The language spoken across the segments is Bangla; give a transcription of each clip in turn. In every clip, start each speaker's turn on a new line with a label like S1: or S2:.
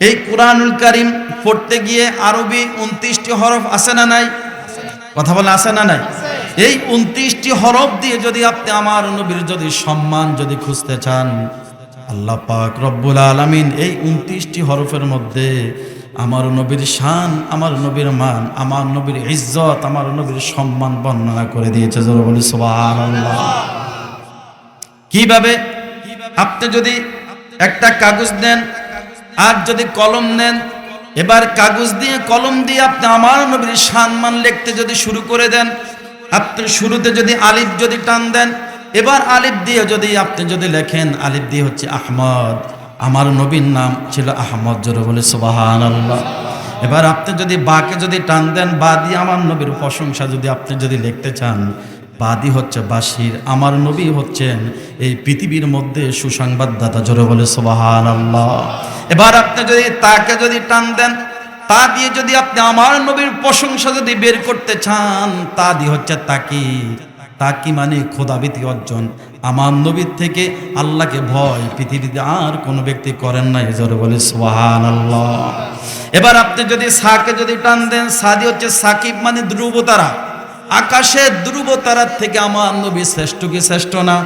S1: এই কোরআনুল কারিম পড়তে গিয়ে আরবি উনত্রিশটি হরফ আছে না নাই? কথা বলে আছে না নাই? এই উনত্রিশটি হরফ দিয়ে যদি আপনি আমার নবীর যদি সম্মান যদি খুঁজতে চান, আল্লাহ পাক রব্বুল আলামিন এই উনত্রিশটি হরফের মধ্যে আমার নবীর শান, আমার নবীর মান, আমার নবীর ইজ্জত, আমার নবীর সম্মান বর্ণনা করে দিয়েছে। কীভাবে? আপনি যদি একটা কাগজ নেন আর যদি কলম নেন, এবার কাগজ দিয়ে, কলম দিয়ে আপনি আমার নবীর সম্মান লিখতে যদি শুরু করে দেন, আপনি শুরুতে যদি আলিফ যদি টান দেন, এবার আলিফ দিয়ে যদি আপনি যদি লেখেন, আলিফ দিয়ে হচ্ছে আহমদ। আমার নবীর নাম ছিল আহমদ, জোরে বলে সুবাহান এবার আপনি যদি বাকে যদি টান দেন, বা দিয়ে আমার নবীর প্রশংসা যদি আপনি যদি লিখতে চান বাদী হচ্ছে বাসির আমার নবী হচ্ছেন এই পৃথিবীর মধ্যে সুসংবাদদাতা, জোরে বলে সোবাহান আল্লাহ এবার আপনি যদি তাকে যদি টান দেন, তা দিয়ে যদি আপনি আমার নবীর প্রশংসা যদি বের করতে চান, তা দিয়ে হচ্ছে তাকি। তাকি মানে খোদাবিতি অর্জন। আমার নবীর থেকে আল্লাহকে ভয়, পৃথিবীতে আর কোনো ব্যক্তি করেন নাই, জোরে বলে সোহান আল্লাহ এবার আপনি যদি সাকে যদি টান দেন, সাদি হচ্ছে সাকিব মানে ধ্রুবতারা। আকাশের ধ্রুব তারার থেকে আমার নবী শ্রেষ্ঠ কি শ্রেষ্ঠ না?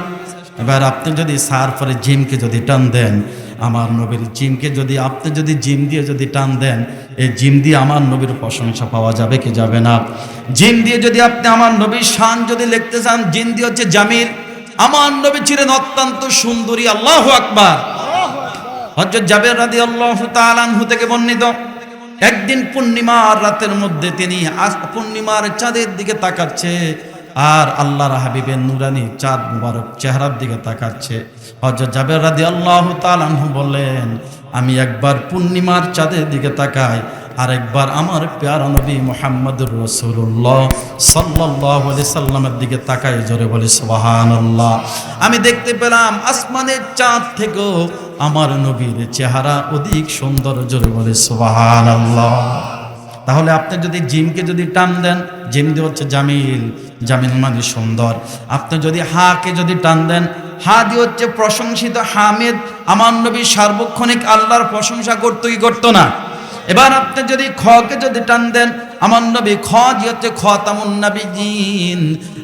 S1: এবার আপনি যদি সার পরে জিমকে যদি টান দেন, আমার নবীর জিমকে যদি, আপনি যদি জিম দিয়ে যদি টান দেন, এই জিম দিয়ে আমার নবীর প্রশংসা পাওয়া যাবে কি যাবে না? জিম দিয়ে যদি আপনি আমার নবীর শান যদি লিখতে চান জিম দিয়ে হচ্ছে জামির। আমার নবী ছিলেন অত্যন্ত সুন্দরী, আল্লাহ আকবার। হজরত জাবের রাদি আল্লাহ তালানহু থেকে বর্ণিত। একদিন পূর্ণিমার রাতের মধ্যে তিনি পূর্ণিমার চাঁদের দিকে তাকাচ্ছে আর আল্লাহর হাবিবের নুরানি চাঁদ মুবারক চেহারার দিকে তাকাচ্ছে। হজরত জাবের রাদি আল্লাহ তালানহু বললেন, আমি একবার পূর্ণিমার চাঁদের দিকে তাকাই আর একবার আমার পেয়ারা নবী মোহাম্মদুর রসুল্লাহ সাল্লাহ সাল্লামের দিকে তাকাই জোরে বলি সোহান আমি দেখতে পেলাম আসমানের চাঁদ থেকেও আমার নবীর চেহারা অধিক সুন্দর, জোরে বলে সোহান তাহলে আপনি যদি জিমকে যদি টান দেন জিম দিয়ে হচ্ছে জামিল জামিল মানে সুন্দর। আপনি যদি হাকে যদি টান দেন, হা দিয়ে হচ্ছে প্রশংসিত হামিদ। আমার নবী সার্বক্ষণিক আল্লাহর প্রশংসা করতো কি করতো না? এবার আপনি যদি খকে যদি টান দেন, আমার নবী খ যে হচ্ছে খ খতামুন নবীজিন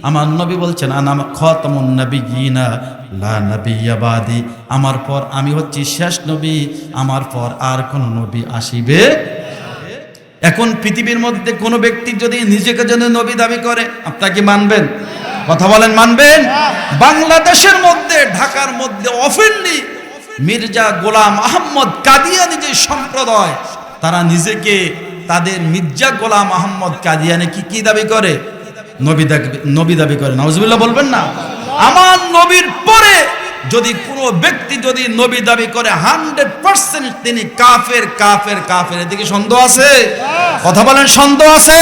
S1: আমার নবী বলছেন, আনাম খতামুন নবীজিনা লা আমার পর আমি হচ্ছি শেষ নবী, আমার পর আর কোন নবী আসিবে এখন পৃথিবীর মধ্যে কোনো ব্যক্তি যদি নিজেকে যেন নবী দাবি করে আপনাকে মানবেন? কথা বলেন, মানবেন? বাংলাদেশের মধ্যে, ঢাকার মধ্যে অফেন্ডি মির্জা গোলাম আহম্মদ কাদিয়ানি যে সম্প্রদায়, তারা নিজেকে তাদের মির্জা গোলাম আহম্মদ কাদিয়ানি কি কি দাবি করে? নবী দাবি নবী দাবি করে। নজবুল্লাহ বলবেন না? আমার নবীর পরে যদি কোনো ব্যক্তি যদি নবী দাবি করে, হান্ড্রেড পার্সেন্ট তিনি কাফের কাফের কাফের। এদিকে সন্দেহ আছে? কথা বলেন, সন্দেহ আছে?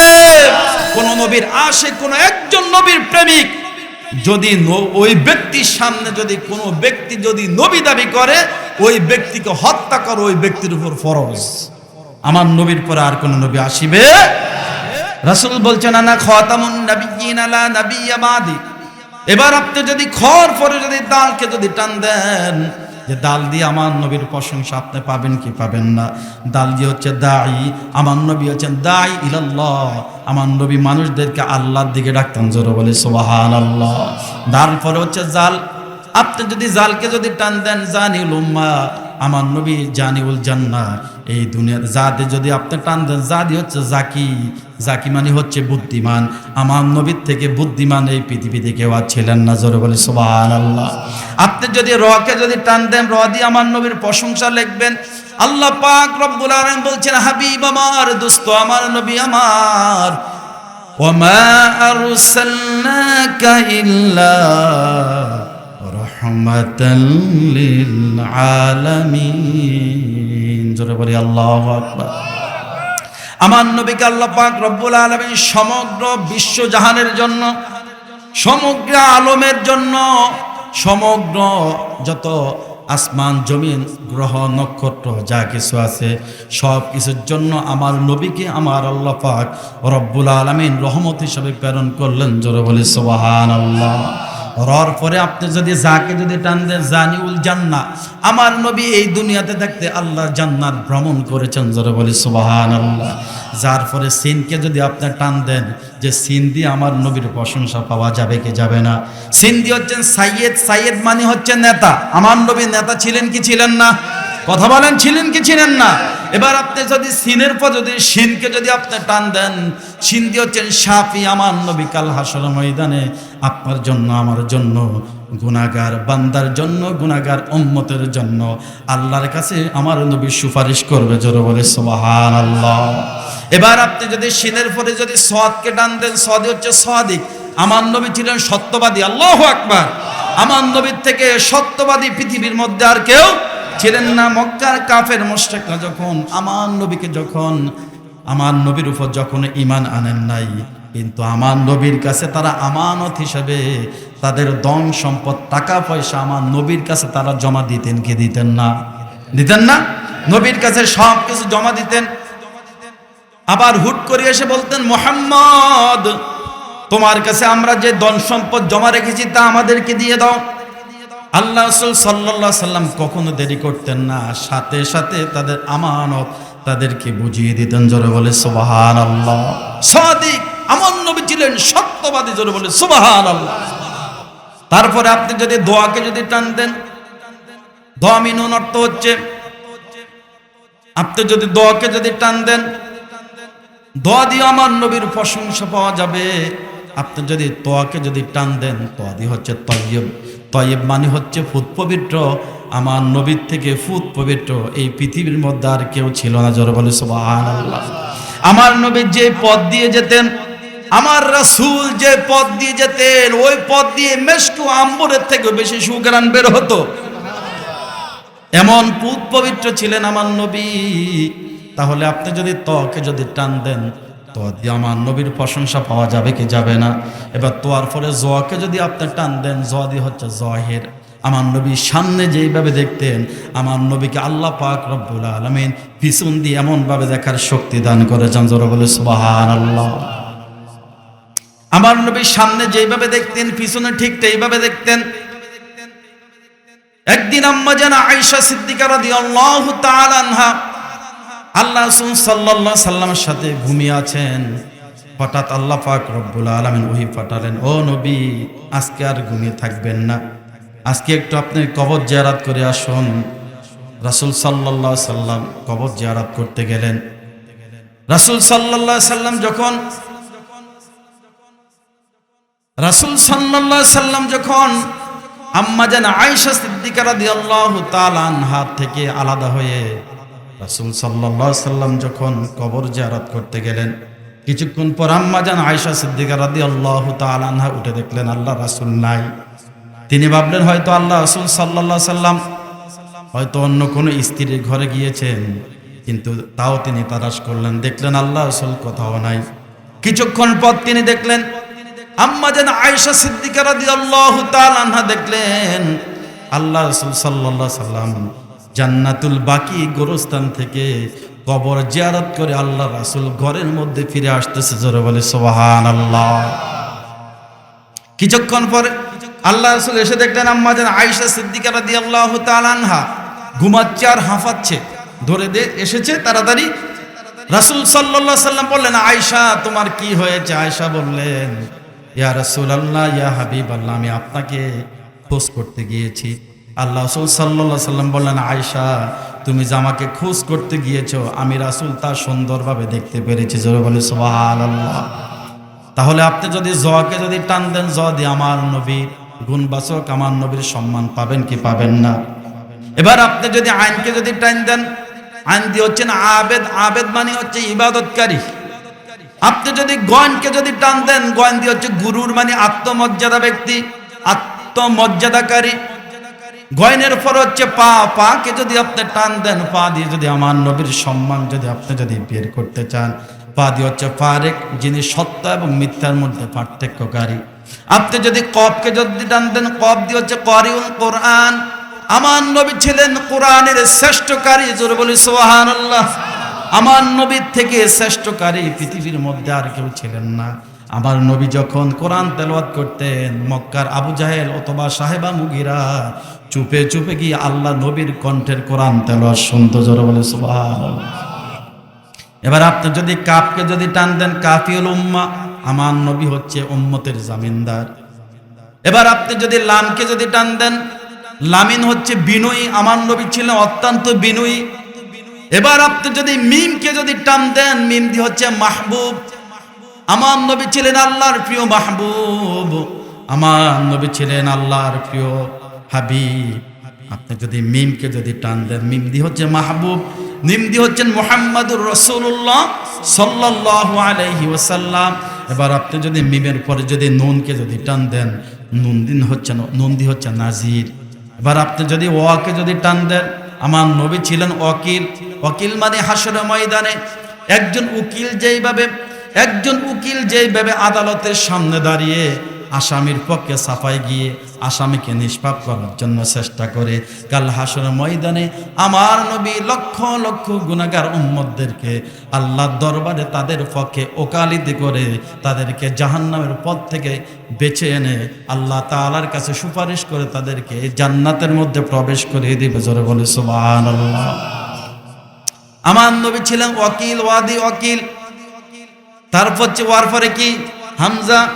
S1: কোন নবীর আসে কোন একজন নবীর প্রেমিক যদি ওই ব্যক্তির সামনে যদি কোনো ব্যক্তি যদি নবী দাবি করে, ওই ব্যক্তিকে হত্যা করো, ওই ব্যক্তির উপর ফরজ। আমার নবীর পরে আর কোন নবী আসিবে? রাসূল বলছেন, আনা খাতামুন নাবিয়্যিন আলা নাবিয়্যা বাদি। এবার আপনি যদি খড় পরে যদি দালকে যদি টান দেন, যে দাল দিয়ে আমার নবীর প্রশংসা আপনি পাবেন কি পাবেন না? দাল দিয়ে হচ্ছে দাই, আমার নবী হচ্ছেন দাই ইলাল্লাহ। আমার নবী মানুষদেরকে আল্লাহর দিকে ডাকতেন জোরে বলে সোবাহান আল্লাহ দাল পরে হচ্ছে জাল। আপনি যদি জালকে যদি টান দেন জানি উম্মা আমার নবী জানিউল জান্না এই দুনিয়ার জাতে যদি আপনি টান দেন, জাদি হচ্ছে জাকি জাকি মানে হচ্ছে বুদ্ধিমান। আমার নবীর থেকে বুদ্ধিমান এই পৃথিবীতে কেউ আর ছিলেন না, জোরে বলে সুবহান আল্লাহ আপনি যদি রকে যদি টান দেন, র দিয়ে আমার নবীর প্রশংসা লিখবেন। আল্লাহ পাক রব্বুল আলামিন বলছেন, হাবিব আমার দোস্ত আমার নবী আমার। ওমা আরসালনাকা ইল্লা আমার নবীকে আল্লাহ রব্বুল আলামিন সমগ্র বিশ্ব জাহানের জন্য, সমগ্র আলমের জন্য, সমগ্র যত আসমান, জমিন, গ্রহ, নক্ষত্র, যা কিছু আছে, সব কিছুর জন্য আমার নবীকে আমার আল্লাহ পাক রব্বুল আলামিন রহমত হিসাবে প্রেরণ করলেন। জোরে বলি সুবহান আল্লাহ রর পরে আপনি যদি যাকে যদি টান দেন জানি উল জান্না আমার নবী এই দুনিয়াতে দেখতে আল্লাহ জান্নাত ভ্রমণ করেছেন, জোরে বলি সুবাহান আল্লাহ যার পরে সিনকে যদি আপনি টান দেন, যে সিন দিয়ে আমার নবীর প্রশংসা পাওয়া যাবে কি যাবে না? সিন দিয়ে হচ্ছেন সাইয়েদ সাইয়েদ মানে হচ্ছে নেতা। আমার নবী নেতা ছিলেন কি ছিলেন না? কথা বলেন, ছিলেন কি ছিলেন না? এবার আপনি যদি সিনের পর যদি সিনকে যদি আপনি টান দেন, সিন দিয়ে হচ্ছেন সাফি আমার নবী কাল হাসর ময়দানে, আপনার জন্য, আমার জন্য গুনাগার বান্দার জন্য গুনাগার উম্মতের জন্য, আল্লাহর কাছে আমার নবী সুপারিশ করবে, জোরে বলে সুবাহান আল্লাহ এবার আপনি যদি সিনের পরে যদি সদকে টান দেন সদি হচ্ছে সদিক আমার নবী ছিলেন সত্যবাদী, আল্লাহ আকবার। আমার নবীর থেকে সত্যবাদী পৃথিবীর মধ্যে আর কেউ ছিলেন না মক্কার কাফের মোশরেকরা যখন আমার নবীকে যখন আমার নবীর উপর যখন ইমান আনেন নাই, কিন্তু আমার নবীর কাছে তারা আমানত হিসাবে তাদের দম সম্পদ, টাকা পয়সা আমার নবীর কাছে তারা জমা দিতেন, কি দিতেন না? দিতেন না? নবীর কাছে সব কিছু জমা দিতেন। আবার হুট করে এসে বলতেন, মোহাম্মদ, তোমার কাছে আমরা যে ধন সম্পদ জমা রেখেছি তা আমাদেরকে দিয়ে দাও। আল্লাহ রসুল সাল্লাহ সাল্লাম কখনো দেরি করতেন না। সাথে সাথে তাদের আমানত তাদেরকে বুঝিয়ে দিতেন, জোরে বলে সুবাহান আল্লাহ সাদিক, আমার নবী ছিলেন সত্যবাদী, জোরে বলে সুবাহান আল্লাহ তারপরে আপনি যদি দোয়াকে যদি টান দেন, দোয়া মিনুন অর্থ হচ্ছে, আপনি যদি দোয়াকে যদি টান দেন, দোয়া দিয়ে আমার নবীর প্রশংসা পাওয়া যাবে। আপনি যদি তোয়াকে যদি টান দেন তোয়া দিয়ে হচ্ছে তৈয়ব। তৈয়ব মানে হচ্ছে ফুত পবিত্র। আমার নবীর থেকে ফুত পবিত্র। এই পৃথিবীর মধ্যে আর কেউ ছিল না, জোরে বলে আমার নবী যে পথ দিয়ে যেতেন, আমার রাসুল যে পথ দিয়ে যেতেন, ওই পথ দিয়ে মেশকু আম্বরের থেকে বেশি সুগ্রাণ বের হতো। এমন পুত পবিত্র ছিলেন আমার নবী। তাহলে আপনি যদি তকে যদি টান দেন তো দিয়ে আমার নবীর প্রশংসা পাওয়া যাবে কি যাবে না? এবার তোয়ার পরে জকে যদি আপনি টান দেন জ দিয়ে হচ্ছে জহের আমার নবীর সামনে যেইভাবে দেখতেন, আমার নবীকে আল্লাহ পাক রব্বুল আলমিন পিছন দিয়ে এমনভাবে দেখার শক্তি দান করেছেন। জোরে বলে সুবাহান আল্লাহ আমার নবীর সামনে যেইভাবে দেখতেন, পিছনে ঠিক এইভাবে দেখতেন। একদিন আম্মা যেন আয়েশা সিদ্দিকা রাদিয়াল্লাহু তাআলা আনহা আল্লাহ রাসূল সাল্লাল্লাহু সাল্লামের সাথে ঘুমিয়ে আছেন। হঠাৎ আল্লাহ পাক রব্বুল আলামিন ওহি পাঠালেন, ও নবী, আজকে আর ঘুমিয়ে থাকবেন না। আজকে একটু আপনি কবর জিয়ারাত করে আসুন। রাসূল সাল্লাল্লাহু সাল্লাম কবর জিয়ারাত করতে গেলেন। রাসূল সাল্লাল্লাহু সাল্লাম যখন রাসূল সাল্লাল্লাহু সাল্লাম যখন আম্মা যেন আয়েশা সিদ্দিকা রাদিয়াল্লাহু তাআলা আনহার থেকে আলাদা হয়ে রাসূল সাল্লাল্লাহু সাল্লাম যখন কবর জিয়ারত করতে গেলেন, কিছুক্ষণ পর আম্মা যেন আয়েশা সিদ্দিকা রাদিয়াল্লাহু তাআলা আনহা উঠে দেখলেন, আল্লাহ রাসুল নাই। তিনি ভাবলেন, হয়তো আল্লাহ রাসূল সাল্লাল্লাহু সাল্লাম হয়তো অন্য কোনো স্ত্রীর ঘরে গিয়েছেন, কিন্তু তাও তিনি তালাশ করলেন, দেখলেন আল্লাহ রাসূল কোথাও নাই। কিছুক্ষণ পর তিনি দেখলেন, আম্মা যেন আয়েশা সিদ্দিকা রাদিয়াল্লাহু তাআলা আনহা দেখলেন, আল্লাহ রসুল সাল্লাল্লাহু সাল্লাম জান্নাতুল বাকি গোরস্থান থেকে কবর জিয়ারত করে আল্লাহ রাসূল ঘরের মধ্যে ফিরে আসতেছে, জোরে বলে সোহান আল্লাহ কিছুক্ষণ পরে আল্লাহ রাসূল এসে দেখলেন আম্মা যেন আয়েশা সিদ্দিকা রাদিয়াল্লাহু তাআলা আনহা ঘুমাচ্ছে আর হাঁফাচ্ছে। ধরে দে, এসেছে তাড়াতাড়ি। রাসুল সাল্লাল্লাহু সাল্লাম বললেন, আয়েশা, তোমার কি হয়েছে? আয়েশা বললেন, ইয়া রাসুল আল্লাহ ইয়া হাবিব আল্লাহ আমি আপনাকে খোঁজ করতে গিয়েছি। আল্লাহ রসুল সাল্লাহ সাল্লাম বললেন আয়সা তুমি যে আমাকে খোঁজ করতে গিয়েছো, আমি রাসুল তা সুন্দরভাবে দেখতে পেরেছি। জোরে বলে সোহাল আল্লাহ তাহলে আপনি যদি জকে যদি টান দেন, জ দিয়ে আমার নবীর গুণবাচক আমার নবীর সম্মান পাবেন কি পাবেন না? এবার আপনি যদি আইনকে যদি টান দেন, আইন দিয়ে হচ্ছেন আবেদ আবেদ মানে হচ্ছে ইবাদতকারী। আপনি যদি গয়নকে যদি টান দেন, গয়ন দিয়ে হচ্ছে গুরুর মানে আত্মমর্যাদা ব্যক্তি, আত্মমর্যাদাকারী। গয়নের পর হচ্ছে পা, পাকে যদি আপনি টান দেন, পা দিয়ে যদি আমার নবীর সম্মান যদি আপনি যদি বের করতে চান, পা দিয়ে হচ্ছে ফারেক, যিনি সত্য এবং মিথ্যার মধ্যে পার্থক্যকারী। আপনি যদি কপকে যদি টান দেন, কপ দিয়ে হচ্ছে করিউল কোরআন। আমার নবী ছিলেন কোরআনের শ্রেষ্ঠকারী, জোরে বলি সোহান আমার নবীর থেকে শ্রেষ্ঠকারী পৃথিবীর মধ্যে আর কেউ ছিলেন না। আমার নবী যখন কোরআন তেলাওয়াত করতেন, মক্কার আবু জাহেল অথবা সাহেবা মুগিরা চুপে চুপে গিয়ে আল্লাহ নবীর কণ্ঠের কোরআন তেলাওয়াত শুনতো, জোরে বলে এবার আপনি যদি কাপকে যদি টান দেন কাফিউল উম্মা, আমার নবী হচ্ছে উম্মতের জামিনদার। এবার আপনি যদি লামকে যদি টান দেন, লামিন হচ্ছে বিনয়ী, আমার নবী ছিলেন অত্যন্ত বিনয়ী। এবার আপনি যদি মিমকে যদি টান দেন, মিম হচ্ছে মাহবুব। আমার নবী ছিলেন আল্লাহর প্রিয় মাহবুব। আমার নবী ছিলেন আল্লাহর প্রিয় হাবিব। আপনি যদি মিমকে যদি টান দেন, মিম দিয়ে হচ্ছে মাহবুব মিম দিয়ে হচ্ছেন মোহাম্মদুর রসুল্লাহ সাল্লাহ আলাইহি ওসাল্লাম এবার আপনি যদি মিমের পরে যদি নুনকে যদি টান দেন, নুন দিন হচ্ছে নুন দিয়ে হচ্ছে নাজির। এবার আপনি যদি ওয়াকে যদি টান দেন, আমার নবী ছিলেন ওকিল ওকিল মানে হাসরে ময়দানে। একজন উকিল যেইভাবে একজন উকিল যেইভাবে আদালতের সামনে দাঁড়িয়ে আসামির পক্ষে সাফাই গিয়ে আসামিকে নিষ্পাপ করার জন্য চেষ্টা করে, কাল হাসর ময়দানে আমার নবী লক্ষ লক্ষ গুণাগার উম্মদদেরকে আল্লাহর দরবারে তাদের পক্ষে ওকালিতি করে তাদেরকে জাহান্নামের পথ থেকে বেছে এনে আল্লাহ তাআলার কাছে সুপারিশ করে তাদেরকে জান্নাতের মধ্যে প্রবেশ করে দিবে। জোরে বলে সুবহানাল্লাহ। আমার নবী ছিলেন ওয়াকিল, ওয়াদি ওয়াকিল। তারপর ওয়ার পরে কি? হামজা।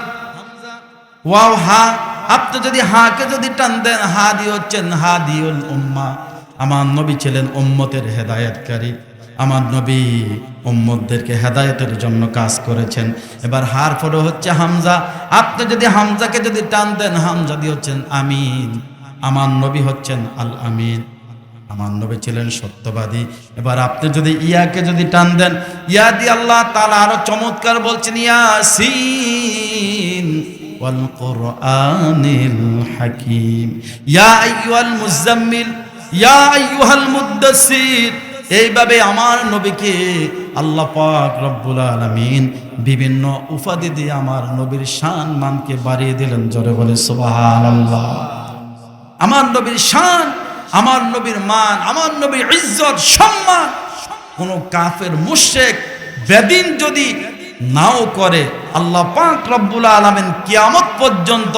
S1: ওয়াও, হা। আপনি যদি হাকে যদি টান দেন, হা দিয়ে হচ্ছেন, হা দিউল উম্মা। আমার নবী ছিলেন উম্মতের হেদায়েতকারী। আমার নবী উম্মতদেরকে হেদায়েতের জন্য কাজ করেছেন। এবার হার পরে হচ্ছে হামজা। আপনি যদি হামজাকে যদি টান দেন, হামজা দিয়ে হচ্ছেন আমিন। আমার নবী হচ্ছেন আল আমিন আমার নবী ছিলেন সত্যবাদী। এবার আপনি যদি ইয়াকে যদি টান দেন ইয়া দিয়ে আল্লাহ তাআলা আরও চমৎকার বলছেন, ইয়াসিন ওয়াল কোরআনিল হাকিম। ইয়া আইয়ুহাল মুজাম্মিল ইয়া আইয়ুহাল মুদ্দাসসির এইভাবে আমার নবীকে আল্লাহ পাক রব্বুল আলামিন বিভিন্ন উপাধি দিয়ে আমার নবীর শান মানকে বাড়িয়ে দিলেন। জোরে বলে সুবহানাল্লাহ। আমার নবীর শান আমার নবীর মান, আমার নবীর ইজ্জত, সম্মান। কোন কাফের মুশেক বেদিন যদি নাও করে, আল্লাহ পাক রব্বুল আলামিন কিয়ামত পর্যন্ত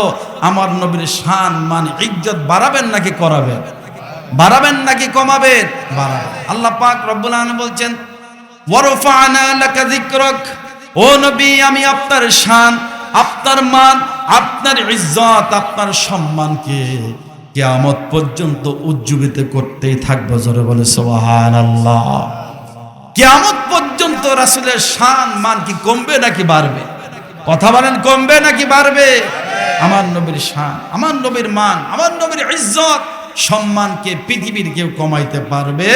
S1: আমার নবীর শান, মান, ইজ্জত বাড়াবেন নাকি করাবেন? বাড়াবেন নাকি কমাবেন? বাড়াবেন। আল্লাহ পাক রব্বুল আলম বলছেন ও নবী, আমি আপনার শান, আপনার মান, আপনার ইজ্জত, আপনার সম্মানকে কিয়ামত পর্যন্ত উজ্জীবিত করতেই থাকব, জোরে বলে সোহান আল্লাহ কেয়ামত পর্যন্ত রাসুলের শান মান কি কমবে নাকি বাড়বে? কথা বলেন, কমবে নাকি বাড়বে? আমার নবীর শান, আমার নবীর মান, আমার নবীর ইজ্জত সম্মানকে পৃথিবীর কেউ কমাইতে পারবে?